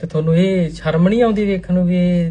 ਤੇ ਤੁਹਾਨੂੰ ਇਹ ਸ਼ਰਮ ਨਹੀਂ ਆਉਂਦੀ ਵੇਖਣ ਨੂੰ ਵੀ ਇਹ